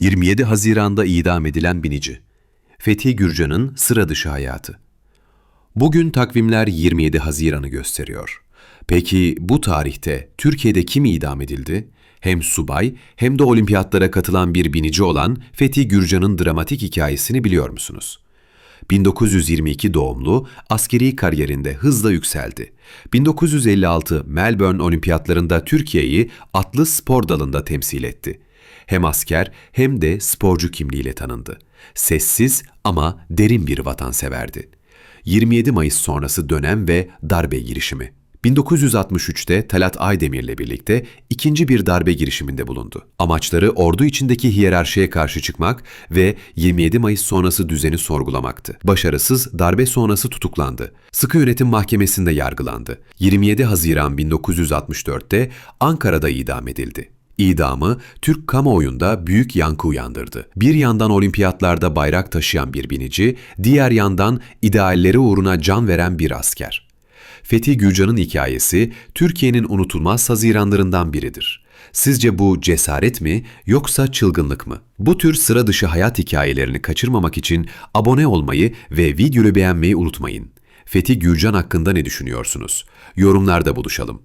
27 Haziran'da idam edilen binici. Fethi Gürcan'ın sıra dışı hayatı. Bugün takvimler 27 Haziran'ı gösteriyor. Peki bu tarihte Türkiye'de kim idam edildi? Hem subay hem de olimpiyatlara katılan bir binici olan Fethi Gürcan'ın dramatik hikayesini biliyor musunuz? 1922 doğumlu, askeri kariyerinde hızla yükseldi. 1956 Melbourne Olimpiyatlarında Türkiye'yi atlı spor dalında temsil etti. Hem asker hem de sporcu kimliğiyle tanındı. Sessiz ama derin bir vatanseverdi. 27 Mayıs sonrası dönem ve darbe girişimi. 1963'te Talat Aydemir'le birlikte ikinci bir darbe girişiminde bulundu. Amaçları ordu içindeki hiyerarşiye karşı çıkmak ve 27 Mayıs sonrası düzeni sorgulamaktı. Başarısız darbe sonrası tutuklandı. Sıkı Yönetim Mahkemesi'nde yargılandı. 27 Haziran 1964'te Ankara'da idam edildi. İdamı Türk kamuoyunda büyük yankı uyandırdı. Bir yandan olimpiyatlarda bayrak taşıyan bir binici, diğer yandan idealleri uğruna can veren bir asker. Fethi Gürcan'ın hikayesi Türkiye'nin unutulmaz haziranlarından biridir. Sizce bu cesaret mi yoksa çılgınlık mı? Bu tür sıra dışı hayat hikayelerini kaçırmamak için abone olmayı ve videoyu beğenmeyi unutmayın. Fethi Gürcan hakkında ne düşünüyorsunuz? Yorumlarda buluşalım.